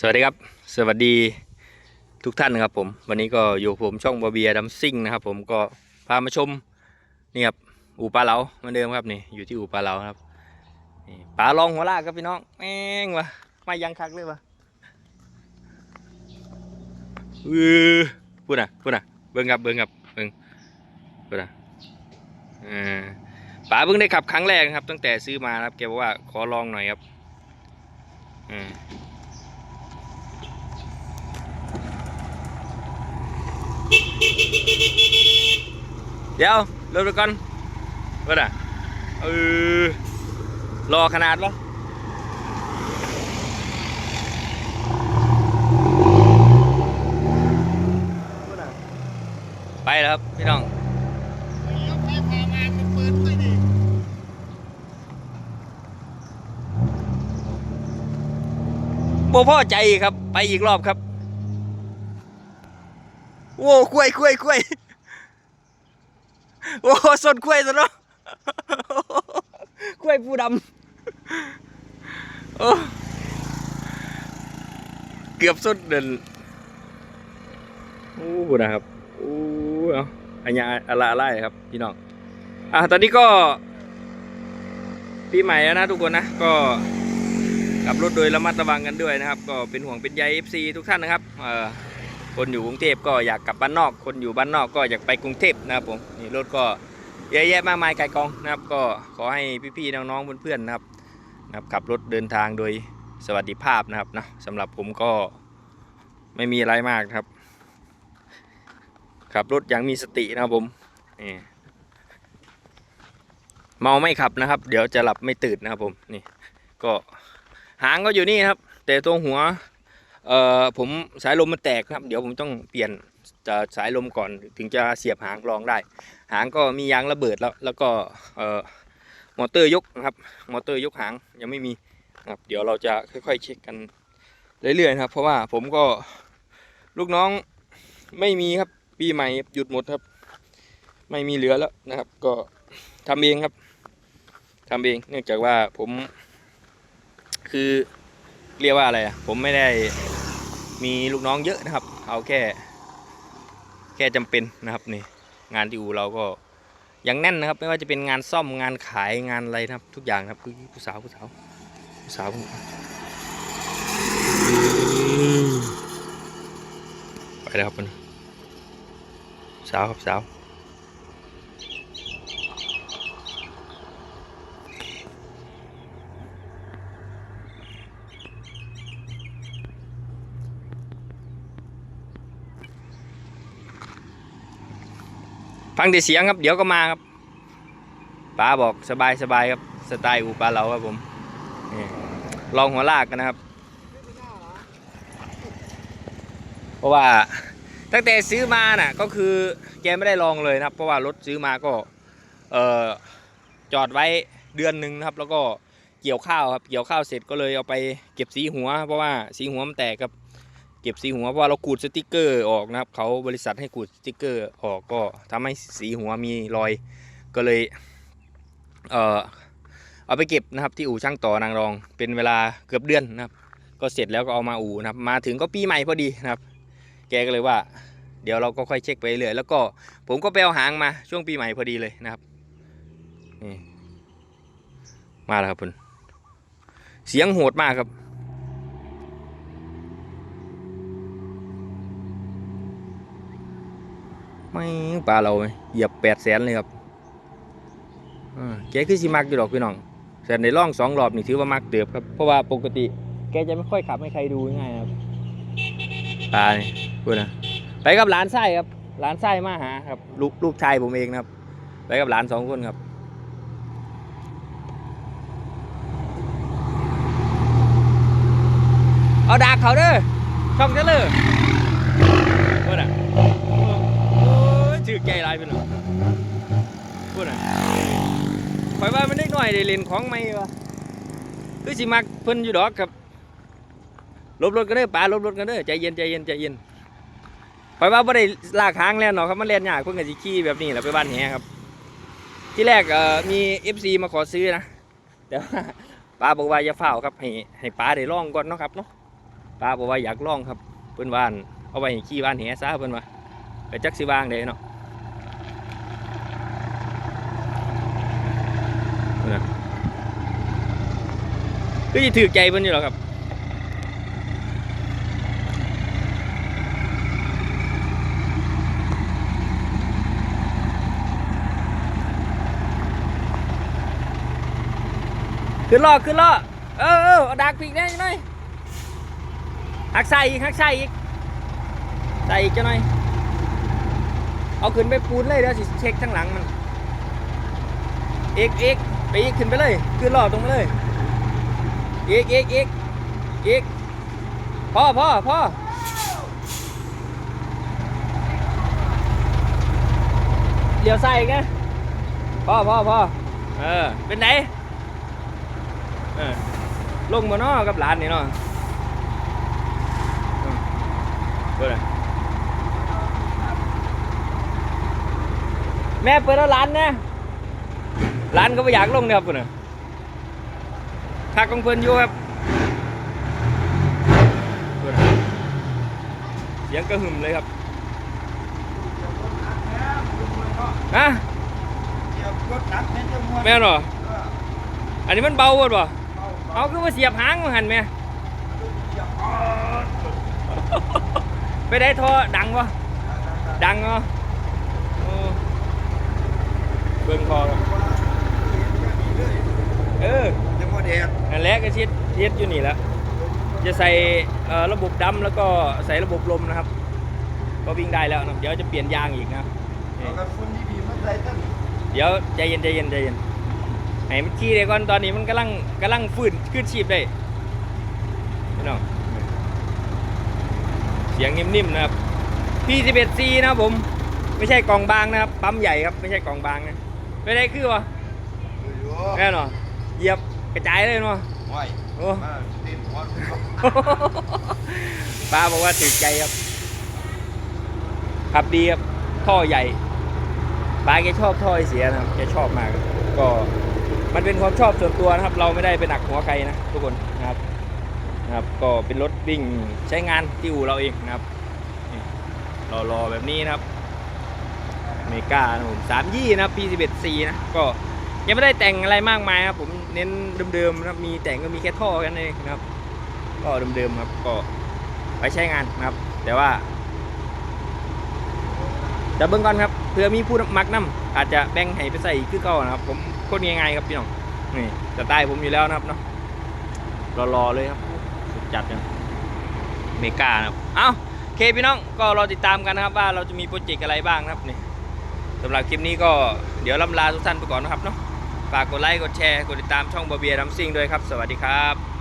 สวัสดีครับ สวัสดีทุกท่านนะครับผม วันนี้ก็อยู่ผมช่องบอเบียดัมซิ่งนะครับ ผมก็พามาชมนี่ครับอู่ปลาเหลาเหมือนเดิมครับนี่อยู่ที่อู่ปลาเหลาครับนี่ปลาลองหัวลากครับพี่น้องแม่งวะไม่ยังคักเลยวะอือพูดนะพูดนะเบิ้งครับเบิ้งครับเบิ้งพูดนะอ่าป๋าเพิ่งได้ขับครั้งแรกนะครับ ตั้งแต่ซื้อมาครับแกบอกว่าขอลองหน่อยครับอืม เดี๋ยวเริ่มดูก่อนว่าน่ะเออรอขนาดวะไปแล้วครับ พี่น้องแล้วใครพามาเป็นปืนด้วยดิโบพ่อใจครับ ไปอีกรอบครับ โว้กล้วยกล้วยกล้วยโอ้สดกล้วยซะเนาะกล้วยผู้ดำโอ้เกือบสุดเดินโอ้บุนะครับโอ้เอาอันยาอะไรอะไรครับ พี่น้องอะตอนนี้ก็ปีใหม่แล้วนะทุกคนนะก็ขับรถโดยระมัดระวังกันด้วยนะครับ ก็เป็นห่วงเป็นใย FC ทุกท่านนะครับเอ่อ คนอยู่กรุงเทพก็อยากกลับบ้านนอก คนอยู่บ้านนอกก็อยากไปกรุงเทพนะครับผมนี่รถก็เยอะแยะมากมายไกลกองนะครับ ก็ขอให้พี่ๆน้องๆเพื่อนๆนะครับนะครับขับรถเดินทางโดยสวัสดิภาพนะครับนะสำหรับผมก็ไม่มีอะไรมากครับ ขับรถอย่างมีสตินะครับผมนี่เมาไม่ขับนะครับ เดี๋ยวจะหลับไม่ตื่นนะครับผมนี่ก็หางก็อยู่นี่ครับ แต่ตัวหัว เอ่อผมสายลมมันแตกครับ เดี๋ยวผมต้องเปลี่ยนจะสายลมก่อนถึงจะเสียบหางรองได้ หางก็มียางระเบิดแล้ว แล้วก็เอ่อมอเตอร์ยกนะครับ มอเตอร์ยกหางยังไม่มีนะครับเดี๋ยวเราจะค่อยๆเช็คกันเรื่อยๆนะครับ เพราะว่าผมก็ลูกน้องไม่มีครับปีใหม่หยุดหมดครับ ไม่มีเหลือแล้วนะครับ ก็ทำเองครับทำเองเนื่องจากว่าผมคือเรียกว่าอะไรอะผมไม่ได้ มีลูกน้องเยอะนะครับ เอาแค่แค่จำเป็นนะครับนี่งานที่อู่เราก็ยังแน่นนะครับ ไม่ว่าจะเป็นงานซ่อมงานขายงานอะไรนะครับ ทุกอย่างครับคือผู้สาวผู้สาวผู้สาวไปแล้วครับมันสาวครับสาว ฟังแต่เสียงครับ เดี๋ยวก็มาครับป้าบอกสบายสบายครับ สไตล์อูปลาเราครับผมลองหัวลากกันนะครับ เพราะว่าตั้งแต่ซื้อมาน่ะก็คือแกไม่ได้ลองเลยนะครับ เพราะว่ารถซื้อมาก็เออจอดไว้เดือนหนึ่งนะครับ แล้วก็เกี่ยวข้าวครับ เกี่ยวข้าวเสร็จก็เลยเอาไปเก็บสีหัว เพราะว่าสีหัวมันแตกครับ ก็บสีหัวเพราะว่าเราขูดสติกเกอร์ออกนะครับเขาบริษัทให้ขูดสติกเกอร์ออกก็ทำให้สีหัวมีรอยก็เลยเออเอาไปเก็บนะครับที่อู่ช่างต่อนางรอง เป็นเวลาเกือบเดือนนะครับ ก็เสร็จแล้วก็เอามาอู่นะครับ มาถึงก็ปีใหม่พอดีนะครับ แกก็เลยว่า เดี๋ยวเราก็ค่อยเช็คไปเรื่อยแล้วก็ผมก็ไปเอาหางมาช่วงปีใหม่พอดีเลยนะครับนี่มาแล้วครับคุณเสียงโหดมากครับ ไม่ปลาเราไหมเหยียบแปดแสนเลยครับอ่าแกคือสิมักอยู่ดอกพี่น้องแต่ในร่องสองรอบนี่ถือว่ามักเติบครับ เพราะว่าปกติ แกจะไม่ค่อยขับให้ใครดูง่ายๆครับปลานี่พูดนะไปกับหลานไส้ครับ หลานไส้มาหาครับ ลูกลูกชายผมเองนะครับ ไปกับหลานสองคนครับเอาดากเขาเด้อช่องจะเลยพูดนะ โอ้ ชื่อแก่ไรเป็นหรอพูดหน่อยข่อยว่ามันเล็กหน่อยได้เล่นของไม่วะคือสิมักเพิ่นอยู่ดอกครับลบรถกันเด้อป่าลบรถกันเด้อใจเย็นใจเย็นใจเย็นข่อยว่าบ่ได้ลากหางแล้วเนาะครับมันเล่นยากเพิ่นก็สิขี่แบบนี้แหละไปบ้านแหครับ ที่แรกเอ่อมีมาขอซื้อนะแต่ว่าป้าบอกว่าอย่าเฝ้าครับให้ให้ป้าได้ลองก่อนเนาะครับเนาะป้าบอกว่าอยากลองครับเพิ่อนว่านเอาไว้ให้ขี่บ้านแหซะเพิ่อนว่าไปจักสิวางเด้เนาะ ก็จะถือใจเพิ่นอยู่หรอครับขึ้นล้อขึ้นล้อเออเอออาดักปีกได้จังหน่อยหักใส่อีกหักใส่อีกใส่อีกจังหน่อยเอาขึ้นไปปูนเลยเดี๋ยวสิเช็คทั้งหลังมันเอีกอีกไปอีกขึ้นไปเลย ขึ้นล้อตรงไปเลย อีกอีกอีกอีกพ่อพ่อพ่อเลี้ยวใส่อีกนะพ่อพ่อพ่อเออ เป็นไหนเออลงมาเนาะกับหลานนี่เนาะเปิดเลยแม่เปิดแล้วร้านนะร้านก็ไม่อยากลงเนี่ยครับคุณน่ะ คักของเพิ่นอยู่ครับเสียงกระหึ่มเลยครับฮะแม่เหรออันนี้มันเบาหมดป่ะเอาคือมาเสียบหางมาหันแม่ไปได้ท่อดังวะดังเหรอโอ้เบิ่งคอเออ แดดนั่นแหละก็ชิดชิดอยู่นี่แหล้วจะใส่เอ่อระบบดำแล้วก็ใส่ระบบลมนะครับ ก็วิ่งได้แล้วนะครับเดี๋ยวจะเปลี่ยนยางอีกนะครับเอากระสุนที่บีบมาใส่ท่านเดี๋ยวใจเย็นใจเย็นใจเย็นให้มันขี้เลยก่อนตอนนี้มันกำลังกำลังฟื้นขึ้นชีพได้พี่น้องเสียงนิ่มๆนะครับ P11C นะครับผม ไม่ใช่กล่องบางนะครับ ปั๊มใหญ่ครับ ไม่ใช่กล่องบางนะไม่ได้คือวะอยู่แน่นอนเหยียบ กระจายเลยเนาะโอ้ยโอ้มาเต้นฮอตป้าบอกว่าถึกใจครับ ขับดีครับ ท่อใหญ่ป้าแกชอบท่อไอเสียนะครับแกชอบมากครับก็มันเป็นความชอบส่วนตัวนะครับ เราไม่ได้ไปหนักหัวใครนะทุกคนนะครับนะครับ ก็เป็นรถวิ่งใช้งานที่อู่เราเองนะครับนี่รอๆแบบนี้นะครับเมกานะผมสามยี่นะครับ P11C นะ ก็ยังไม่ได้แต่งอะไรมากมายครับผม เน้นเดิมๆนะครับมีแต่งก็มีแค่ท่อกันเองนะครับ ก็เดิมๆครับก็ไปใช้งานนะครับ แต่ว่าเดี๋ยวเบิ่งก่อนครับเผื่อมีผู้มักน้ำอาจจะแบ่งให้ไปใส่คือเก่านะครับ ผมโคตรง่ายๆครับพี่น้องนี่สไตล์ผมอยู่แล้วนะครับเนาะรอๆเลยครับสุดจัดเนี่ยเมกานะครับเอ้าโอเคพี่น้องก็รอติดตามกันนะครับว่าเราจะมีโปรเจกต์อะไรบ้างนะครับนี่สำหรับคลิปนี้ก็เดี๋ยวลำลาทุกท่านไปก่อนนะครับเนาะ ฝากกดไลค์กดแชร์ กดติดตามช่องบอเบียดัมซิงด้วยครับ สวัสดีครับ